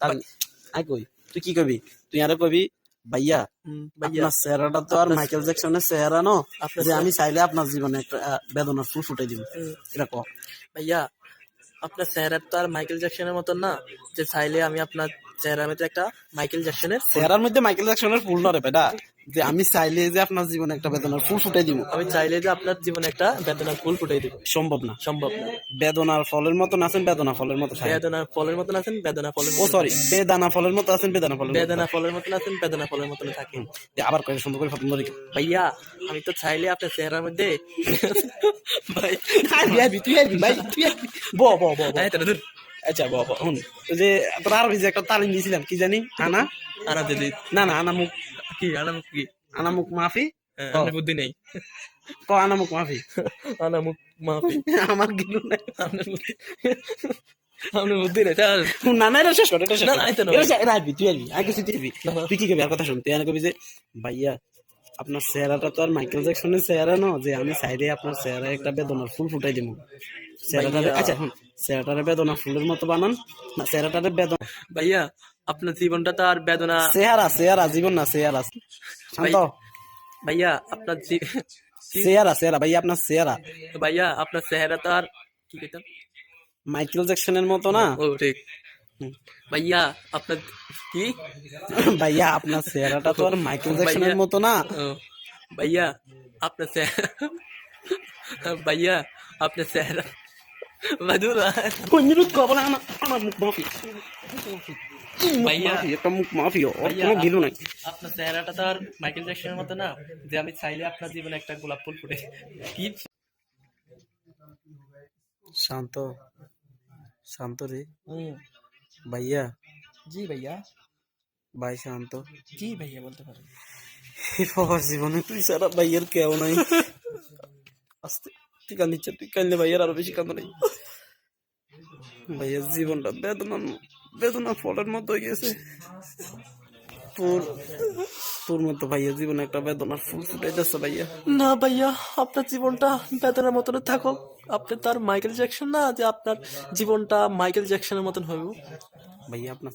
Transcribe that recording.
তার আই কই? তুই কি কবি? তুই আরে কবি? ভাইয়া আপনার চেহারাটা তো আর মাইকেল জ্যাকসনের চেহারা ন? যে আমি চাইলে আপনার জীবনে একটা বেদনার ফুল ফুটাই দিব। এটা কহ ভাইয়া আপনার চেহারা তো আর মাইকেল জ্যাকসনের মতন না। যে চাইলে আমি আপনার চেহারার মধ্যে একটা মাইকেল জ্যাকসনের চেহারার মধ্যে মাইকেল জ্যাকসনের ফুল নরে বেটা। যে আমি চাইলে যে আপনার জীবনে একটা বেদনার ফুল ফুটাই দিব। আমি চাইলে যে আপনার জীবনে একটা বেদনার ফুল ফুটাই দিব। সম্ভব না। সম্ভব না। বেদনার ফলের মতন আছেন বেদনা ফলের মতো। বেদনার ফলের মতন আছেন বেদনা ফলের ও সরি বেদানা ফলের মতো আছেন বেদানা ফলের বেদনা ফলের মতন আছেন বেদনা ফলের মতন থাকে। এ আবার কয়ে সুন্দর করে ফটো ধরি ভাইয়া আমি তো চাইলে আপনার চেহারার মধ্যে ভাই তুই আইবি ভাই তুই আইবি ব ব ব। এই তো দূর আচ্ছা ব ব শুন যে তোর আরবি যে একটা তালিম দিয়েছিলাম কি জানি? আনা? আনা দিদি না না আনামুক কি? আনামুখ কি? আনামুক মাফি? হ্যাঁ, আমার বুদ্ধি নেই। ক আনামুক মাফি? আনামুখ মাফি। আমার গিলু নাই। আপনার বুদ্ধি নেই শুন, না না এটা শেষ কর এটা শেষ না, না। এটা তুই আইবি আগে না, না। তুই কি কবি আর কথা শুন তুই এনে কবি যে ভাইয়া আপনার চেহারাটা তো আর মাইকেল জ্যাকসনের চেহারা ন যে আমি চাইলে আপনার চেহারা একটা বেদনার ফুল ফুটাই দিব চেহারাটা। আচ্ছা চেহারাটারে বেদনা ফুলের মতো বানান না চেহারাটারে বেদনা ভাইয়া আপনার জীবনটা তো আর বেদনা চেহারা চেহারা জীবন না চেহারা শান্ত ভাইয়া আপনার জী- চেহারা চেহারা ভাইয়া আপনার চেহারা ভাইয়া আপনার চেহারা তো আর কি কইতাম মাইকেল জ্যাকসনের মতো না ও ঠিক হুম। ভাইয়া আপনার কি ভাইয়া আপনার চেহারাটা তো আর মাইকেল জ্যাকসনের ভাইয়া। মতো না ও, ভাইয়া আপনার চেহারা ভাইয়া আপনার চেহারা মাদুর কোন মিনিট কব না আমার আমার মুখ মাফি ভাইয়া মাফি একটা মুখ মাফি ওর ভাইয়া। কোনো গিলু নাই আপনার চেহারাটা তো আর মাইকেল জ্যাকসনের মতো না যে আমি চাইলে আপনার জীবনে একটা গোলাপ ফুল ফুটে কি শান্ত শান্ত রে হুম, ভাইয়া জি ভাইয়া ভাই শান্ত জি ভাইয়া বলতে পারেন হে বাবার জীবনে তুই সারা ভাইয়ের কেউ নাই আস্তে তুই কান্দিচ্ছ তুই কান্দলে ভাইয়ের আরও বেশি কান্দ নাই। ভাইয়ের জীবনটা বেদনা বেদনা ফলের মতো হয়ে গেছে। তোর তোর মতো ভাইয়ের জীবনে একটা বেদনার ফুল ফুটাই যাচ্ছে ভাইয়া। না ভাইয়া আপনার জীবনটা বেদনার মতন থাকুক। আপনি তার মাইকেল জ্যাকসন না যে আপনার জীবনটা মাইকেল জ্যাকসনের মতন হবে ভাইয়া আপনার